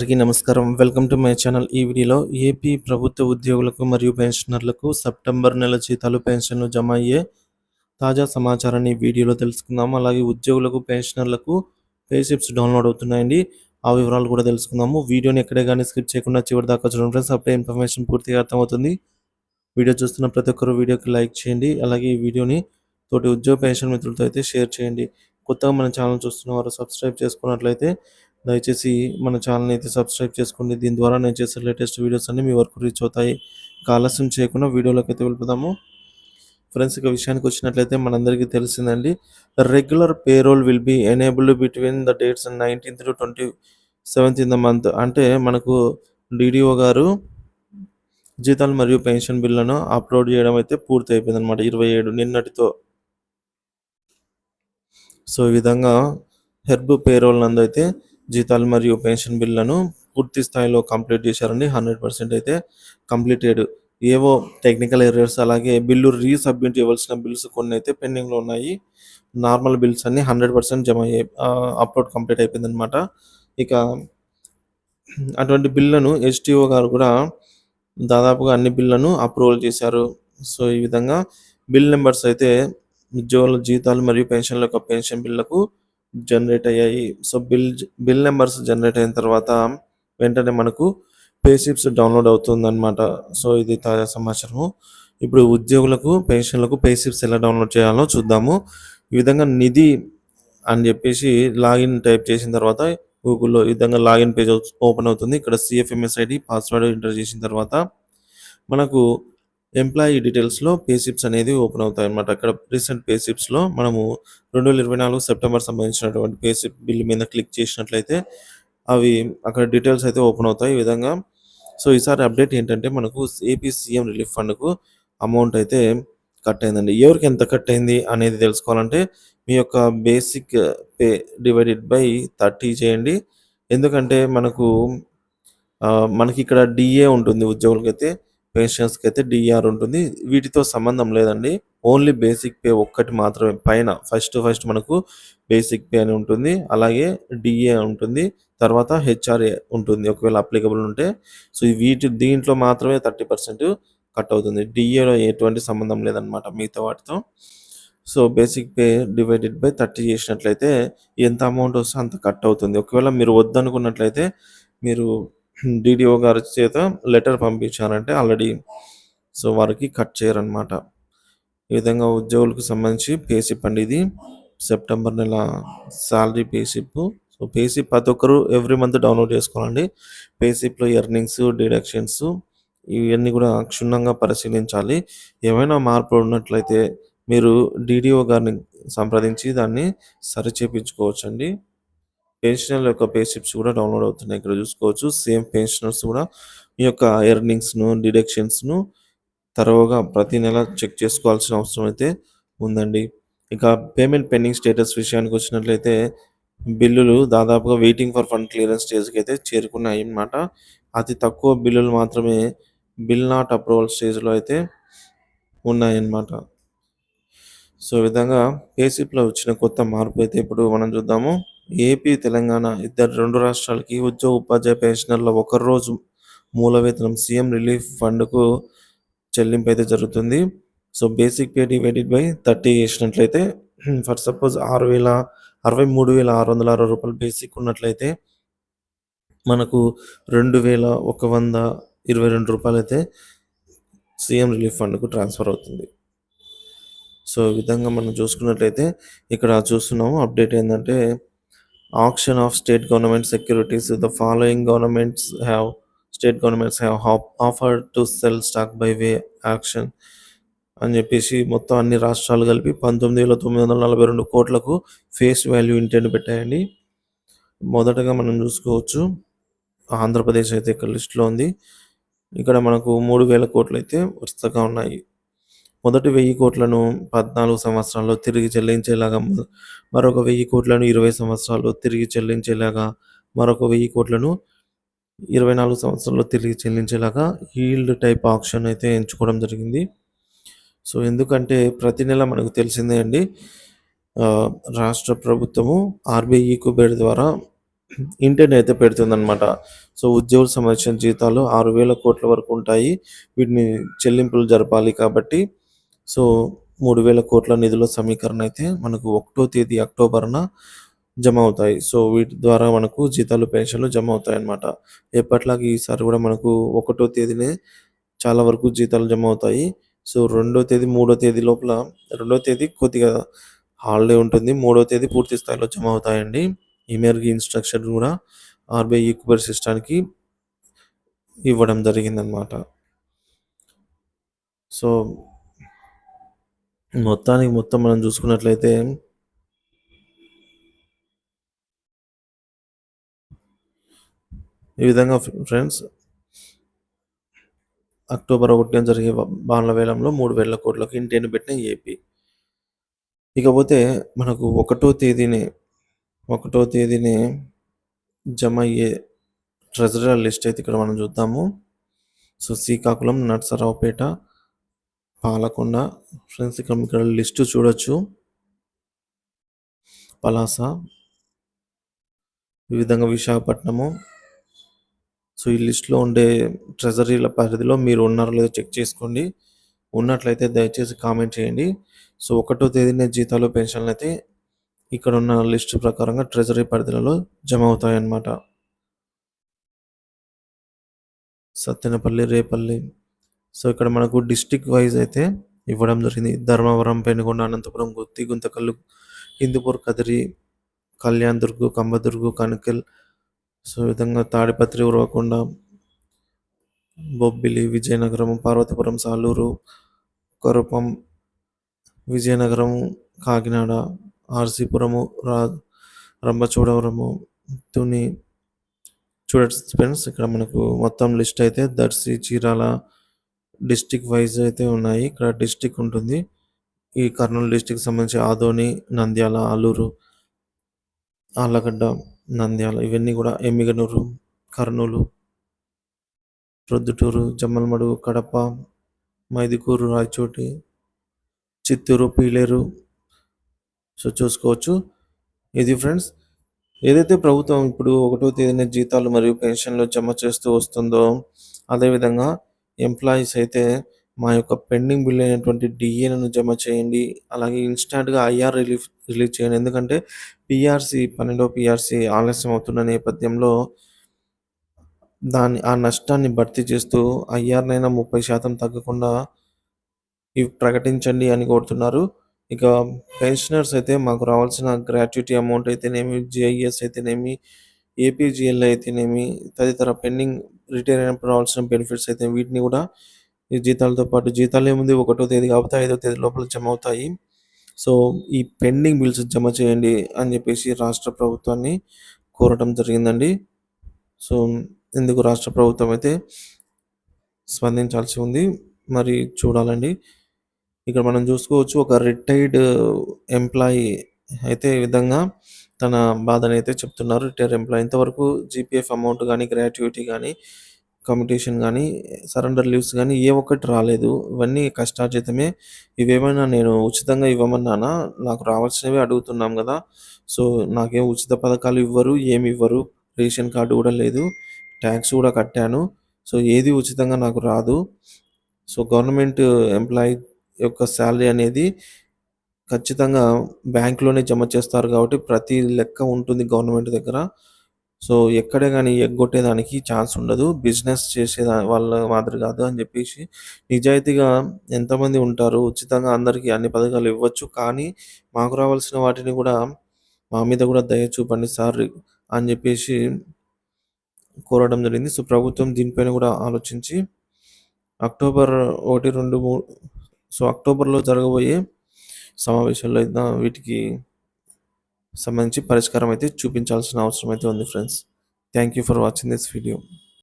అందరికీ నమస్కారం. Welcome to my channel. ఈ వీడియోలో ఏపీ ప్రభుత్వ ఉద్యోగులకు మరియు పెన్షనర్లకు సెప్టెంబర్ నెల జీతాలు పెన్షన్లు జమ అయ్యే తాజా సమాచారాన్ని వీడియోలో తెలుసుకుందాము. అలాగే ఉద్యోగులకు పెన్షనర్లకు పేషిప్స్ డౌన్లోడ్ అవుతున్నాయండి. ఆ వివరాలు కూడా తెలుసుకుందాము. వీడియోని ఎక్కడే కానీ స్కిప్ చేయకుండా చివరి దాకా చూడండి ఫ్రెండ్స్. అప్పుడే ఇన్ఫర్మేషన్ పూర్తిగా అర్థమవుతుంది. వీడియో చూస్తున్న ప్రతి ఒక్కరు వీడియోకి లైక్ చేయండి. అలాగే ఈ వీడియోని తోటి ఉద్యోగ పెన్షన్ మిత్రులతో అయితే షేర్ చేయండి. కొత్తగా మన ఛానల్ చూస్తున్న వారు సబ్స్క్రైబ్ చేసుకున్నట్లయితే దయచేసి మన ఛానల్ని అయితే సబ్స్క్రైబ్ చేసుకోండి. దీని ద్వారా నేను చేసే లేటెస్ట్ వీడియోస్ అన్ని మీ వరకు రీచ్ అవుతాయి. ఇక ఆలస్యం చేయకుండా వీడియోలోకి అయితే వెళ్ళిపోదాము. ఫ్రెండ్స్ ఇక విషయానికి వచ్చినట్లయితే మనందరికీ తెలిసిందండి. Regular payroll will be enabled between the dates nineteenth to twenty seventh in the month. అంటే మనకు డిడిఓ గారు జీతాలు మరియు పెన్షన్ బిల్లును అప్లోడ్ చేయడం అయితే పూర్తి అయిపోయింది అనమాట ఇరవై ఏడు నిన్నటితో. సో ఈ విధంగా హెర్బ్ పేరోల్ నందు అయితే జీతాలు మరియు పెన్షన్ బిల్లులను పూర్తి స్థాయిలో కంప్లీట్ చేశారండి హండ్రెడ్ పర్సెంట్ అయితే కంప్లీటెడ్. ఏవో టెక్నికల్ ఎర్రర్స్ అలాగే బిల్లు రీసబ్మిట్ ఇవ్వాల్సిన బిల్స్ కొన్ని అయితే పెండింగ్లో ఉన్నాయి. నార్మల్ బిల్స్ అన్ని హండ్రెడ్ పర్సెంట్ జమ అయ్యాయి అప్లోడ్ కంప్లీట్ అయిపోయింది అనమాట ఇక అటువంటి బిల్లును హెచ్టిఓ గారు కూడా దాదాపుగా అన్ని బిల్లులను అప్రూవల్ చేశారు. సో ఈ విధంగా బిల్ నెంబర్స్ అయితే ఉద్యోగుల జీతాలు మరియు పెన్షన్ల యొక్క పెన్షన్ బిల్లకు జనరేట్ అయ్యాయి. So bill bill numbers generate అయిన తర్వాత వెంటనే మనకు పేషిప్స్ డౌన్లోడ్ అవుతుంది అనమాట సో ఇది తాజా సమాచారము. ఇప్పుడు ఉద్యోగులకు పెన్షన్లకు పేషిప్స్ ఎలా డౌన్లోడ్ చేయాలో చూద్దాము. ఈ విధంగా నిధి అని చెప్పేసి లాగిన్ టైప్ చేసిన తర్వాత గూగుల్లో ఈ విధంగా లాగిన్ పేజ్ ఓపెన్ అవుతుంది. ఇక్కడ సిఎఫ్ఎంఎస్ ఐడి పాస్వర్డ్ ఎంటర్ చేసిన తర్వాత మనకు ఎంప్లాయీ డీటెయిల్స్లో పేసిప్స్ అనేది ఓపెన్ అవుతాయి అనమాట అక్కడ రీసెంట్ పేసిప్స్లో మనము రెండు వేల ఇరవై నాలుగు సెప్టెంబర్ సంబంధించినటువంటి పేసిప్ బిల్ మీద క్లిక్ చేసినట్లయితే అవి అక్కడ డీటెయిల్స్ అయితే ఓపెన్ అవుతాయి ఈ విధంగా. సో ఈసారి అప్డేట్ ఏంటంటే మనకు ఏపీ సీఎం రిలీఫ్ ఫండ్కు అమౌంట్ అయితే కట్ అయిందండి. ఎవరికి ఎంత కట్ అయింది అనేది తెలుసుకోవాలంటే మీ యొక్క basic pay divided by thirty చేయండి. ఎందుకంటే మనకు మనకి ఇక్కడ డిఏ ఉంటుంది ఉద్యోగులకైతే. పేషెంట్స్కి అయితే డిఆర్ ఉంటుంది. వీటితో సంబంధం లేదండి. ఓన్లీ బేసిక్ పే ఒక్కటి మాత్రమే. పైన ఫస్ట్ ఫస్ట్ మనకు బేసిక్ పే అని ఉంటుంది. అలాగే డిఏ ఉంటుంది. తర్వాత హెచ్ఆర్ఏ ఉంటుంది. ఒకవేళ అప్లికబుల్ ఉంటే. సో వీటి దీంట్లో మాత్రమే థర్టీ పర్సెంట్ కట్ అవుతుంది. డిఏలో ఎటువంటి సంబంధం లేదనమాట మిగతా వాటితో. So basic pay divided by thirty చేసినట్లయితే ఎంత అమౌంట్ వస్తే అంత కట్ అవుతుంది. ఒకవేళ మీరు వద్దనుకున్నట్లయితే మీరు డిడిఓ గారి చేత లెటర్ పంపించారంటే ఆల్రెడీ సో వారికి కట్ చేయరనమాట ఈ విధంగా ఉద్యోగులకు సంబంధించి పేసిప్ అండి ఇది. సెప్టెంబర్ నెల శాలరీ పేసిప్ సో పేసిప్ ప్రతి ఒక్కరు ఎవ్రీ మంత్ డౌన్లోడ్ చేసుకోవాలండి. పేసిప్లో ఎర్నింగ్స్ డిడక్షన్స్ ఇవన్నీ కూడా క్షుణ్ణంగా పరిశీలించాలి. ఏమైనా మార్పులు ఉన్నట్లయితే మీరు డిడిఓ గారిని సంప్రదించి దాన్ని సరిచేపించుకోవచ్చండి. అండి పెన్షనర్ యొక్క పేషిప్స్ కూడా డౌన్లోడ్ అవుతున్నాయి. ఇక్కడ చూసుకోవచ్చు. సేమ్ పెన్షనర్స్ కూడా మీ యొక్క ఎర్నింగ్స్ను డిడక్షన్స్ను తరువుగా ప్రతి నెల చెక్ చేసుకోవాల్సిన అవసరం అయితే ఉందండి. ఇక పేమెంట్ పెండింగ్ స్టేటస్ విషయానికి వచ్చినట్లయితే బిల్లులు దాదాపుగా వెయిటింగ్ ఫర్ ఫండ్ క్లియరెన్స్ స్టేజ్కి అయితే చేరుకున్నాయి అన్నమాట. అతి తక్కువ బిల్లులు మాత్రమే బిల్ నాట్ అప్రూవల్ స్టేజ్లో అయితే ఉన్నాయన్నమాట సో ఈ విధంగా పేసిప్లో వచ్చిన కొత్త మార్పు అయితే ఇప్పుడు మనం చూద్దాము. ఏపీ తెలంగాణ ఇద్దరు రెండు రాష్ట్రాలకి ఉద్యోగ ఉపాధ్యాయ పెన్షనర్ల ఒకరోజు మూల వేతనం సీఎం రిలీఫ్ ఫండ్కు చెల్లింపు అయితే జరుగుతుంది. So basic pay divided by thirty చేసినట్లయితే ఫర్ సపోజ్ ఆరు వేల అరవై మూడు వేల ఆరు వందల అరవై రూపాయలు బేసిక్ ఉన్నట్లయితే మనకు రెండు వేల ఒక వంద ఇరవై రెండు రూపాయలు అయితే సీఎం రిలీఫ్ ఫండ్కు ట్రాన్స్ఫర్ అవుతుంది. సో ఈ విధంగా మనం చూసుకున్నట్లయితే ఇక్కడ చూస్తున్నాము అప్డేట్ ఏంటంటే auction of state government securities. The following governments have state governments have offered to sell stock by way auction. అని చెప్పేసి మొత్తం అన్ని రాష్ట్రాలు కలిపి పంతొమ్మిది వేల తొమ్మిది వందల నలభై రెండు కోట్లకు ఫేస్ వాల్యూ ఇంటెండ్ పెట్టాయండి. మొదటగా మనం చూసుకోవచ్చు ఆంధ్రప్రదేశ్ అయితే ఇక్కడ లిస్టులో ఉంది. ఇక్కడ మనకు మూడు వేల కోట్లు అయితే వరుసగా ఉన్నాయి. మొదటి వెయ్యి కోట్లను పద్నాలుగు సంవత్సరాల్లో తిరిగి చెల్లించేలాగా మరొక వెయ్యి కోట్లను ఇరవై సంవత్సరాల్లో తిరిగి చెల్లించేలాగా మరొక వెయ్యి కోట్లను ఇరవై నాలుగు సంవత్సరాల్లో తిరిగి చెల్లించేలాగా హీల్డ్ టైప్ ఆప్షన్ అయితే ఎంచుకోవడం జరిగింది సో ఎందుకంటే ప్రతి నెల మనకు తెలిసిందే అండి రాష్ట్ర ప్రభుత్వము ఆర్బీఐ కుబేర్ ద్వారా ఇంటెంట్ అయితే పెడుతుందనమాట. సో, ఉద్యోగులకు సంబంధించిన జీతాలు 6,000 కోట్ల వరకు ఉంటాయి. వీటిని చెల్లింపులు జరపాలి కాబట్టి సో, మూడు వేల కోట్ల నిధుల సమీకరణ అయితే మనకు ఒకటో తేదీ అక్టోబర్‌న జమ అవుతాయి. సో, వీటి ద్వారా మనకు జీతాలు, పెన్షన్‌లు జమ అవుతాయి అన్నమాట ఎప్పట్లాగే ఈసారి కూడా మనకు ఒకటో తేదీనే చాలా వరకు జీతాలు జమ అవుతాయి. సో, రెండో తేదీ, మూడో తేదీ లోపల రెండో తేదీ కొద్దిగా హాలిడే ఉంటుంది. మూడో తేదీ పూర్తి స్థాయిలో జమ అవుతాయండి. ఈ మేరకు ఇన్‌స్ట్రక్షన్ కూడా ఆర్‌బీఐ ఈక్వర్ సిస్టానికి ఇవ్వడం జరిగిందనమాట. సో మొత్తానికి మొత్తం మనం చూసుకున్నట్లయితే ఈ విధంగా ఫ్రెండ్స్ అక్టోబర్ ఒకటిన జరిగే బాణల వేలంలో మూడు వేల కోట్లకు ఇంటిని పెట్టిన ఏపీ. ఇకపోతే మనకు ఒకటో తేదీనే ఒకటో తేదీనే జమ అయ్యే ట్రెజరర్ లిస్ట్ అయితే ఇక్కడ మనం చూద్దాము. సో శ్రీకాకుళం నర్సరావుపేట పాలకొండ. ఫ్రెండ్స్ ఇక్కడ ఇక్కడ లిస్టు చూడొచ్చు. పలాస. ఈ విధంగా విశాఖపట్నము. సో ఈ లిస్ట్లో ఉండే ట్రెజరీల పరిధిలో మీరు ఉన్నారో లేదో చెక్ చేసుకోండి. ఉన్నట్లయితే దయచేసి కామెంట్ చేయండి. సో ఒకటో తేదీనే జీతాలు పెన్షన్లు అయితే ఇక్కడ ఉన్న లిస్టు ప్రకారంగా ట్రెజరీ పరిధిలో జమ అవుతాయన్నమాట. సత్తెనపల్లి రేపల్లి. సో ఇక్కడ మనకు డిస్టిక్ వైజ్ అయితే ఇవ్వడం జరిగింది. ధర్మవరం పెనుగొండ అనంతపురం గుత్తి గుంతకల్లు హిందూపూర్ కదిరి కళ్యాణ్ దుర్గు కంబదుర్గు కనకల్ సో విధంగా తాడిపత్రి ఉరవకొండ బొబ్బిలి విజయనగరం పార్వతీపురం సాలూరు కరుపం విజయనగరం కాకినాడ ఆర్సీపురము రా రంభచోడవరము తుని చూడచ్చు ఫ్రెండ్స్ ఇక్కడ మనకు మొత్తం లిస్ట్ అయితే దర్శి చీరాల డిస్టిక్ వైజ్ అయితే ఉన్నాయి. ఇక్కడ డిస్టిక్ ఉంటుంది. ఈ కర్నూలు డిస్టిక్ సంబంధించి ఆదోని నంద్యాల ఆలూరు ఆళ్ళగడ్డ నంద్యాల ఇవన్నీ కూడా ఎమ్మిగనూరు కర్నూలు ప్రొద్దుటూరు జమ్మలమడుగు కడప మైదుకూరు రాయచోటి చిత్తూరు పీలేరు. సో చూసుకోవచ్చు. ఇది ఫ్రెండ్స్ ఏదైతే ప్రభుత్వం ఇప్పుడు ఒకటో తేదీన జీతాలు మరియు పెన్షన్లు జమ చేస్తూ వస్తుందో అదేవిధంగా ఎంప్లాయీస్ అయితే మా యొక్క పెండింగ్ బిల్ అయినటువంటి డిఏను జమ చేయండి అలాగే ఇన్స్టాంట్గా ఐఆర్ రిలీఫ్ రిలీజ్ చేయండి. ఎందుకంటే పిఆర్సి పన్నెండో పిఆర్సి ఆలస్యం అవుతున్న నేపథ్యంలో దాన్ని ఆ నష్టాన్ని భర్తీ చేస్తూ ఐఆర్నైనా ముప్పై శాతం తగ్గకుండా ఇవి ప్రకటించండి అని కోరుతున్నారు. ఇక పెన్షనర్స్ అయితే మాకు రావాల్సిన గ్రాట్యుటీ అమౌంట్ అయితేనేమి జిఐఎస్ అయితేనేమి ఏపీజిఎల్ అయితేనేమి తదితర పెండింగ్ రిటైర్ అయినప్పుడు రావాల్సిన బెనిఫిట్స్ అయితే వీటిని కూడా ఈ జీతాలతో పాటు జీతాలు ఏముంది? ఒకటో తేదీ కాకపోతే ఐదో తేదీ లోపల జమ అవుతాయి. సో ఈ పెండింగ్ బిల్స్ జమ చేయండి అని చెప్పేసి రాష్ట్ర ప్రభుత్వాన్ని కోరటం జరిగిందండి. సో ఇందుకు రాష్ట్ర ప్రభుత్వం అయితే స్పందించాల్సి ఉంది. మరి చూడాలండి. ఇక్కడ మనం చూసుకోవచ్చు ఒక రిటైర్డ్ ఎంప్లాయీ అయితే ఈ విధంగా తన బాధని అయితే చెప్తున్నారు. Retire employee. ఇంతవరకు జీపీఎఫ్ అమౌంట్ కానీ గ్రాట్యుటీ కానీ కమిటేషన్ కానీ సరెండర్ లీవ్స్ కానీ ఏ ఒక్కటి రాలేదు. ఇవన్నీ కష్టార్జితమే. ఇవేమైనా నేను ఉచితంగా ఇవ్వమన్నానా? నాకు రావాల్సినవి అడుగుతున్నాం కదా. సో నాకేం ఉచిత పథకాలు ఇవ్వరు ఏమి ఇవ్వరు. రేషన్ కార్డు కూడా లేదు. ట్యాక్స్ కూడా కట్టాను. సో ఏది ఉచితంగా నాకు రాదు. సో గవర్నమెంట్ ఎంప్లాయీ యొక్క శాలరీ అనేది ఖచ్చితంగా బ్యాంకులోనే జమ చేస్తారు కాబట్టి ప్రతి లెక్క ఉంటుంది గవర్నమెంట్ దగ్గర. సో ఎక్కడే కానీ ఎగ్గొట్టేదానికి ఛాన్స్ ఉండదు. బిజినెస్ చేసే వాళ్ళ మాదిరి కాదు అని చెప్పేసి నిజాయితీగా ఎంతమంది ఉంటారు? ఉచితంగా అందరికీ అన్ని పథకాలు ఇవ్వచ్చు. కానీ మాకు రావాల్సిన వాటిని కూడా మా మీద కూడా దయ చూపండి సార్ అని చెప్పేసి కోరడం జరిగింది. సో ప్రభుత్వం దీనిపైన కూడా ఆలోచించి అక్టోబర్ ఒకటి రెండు మూడు సో అక్టోబర్లో జరగబోయే సమావేశాల్లో వీటికి సంబంధించి పరిష్కారం అయితే చూపించాల్సిన అవసరం అయితే ఉంది friends thank you for watching this video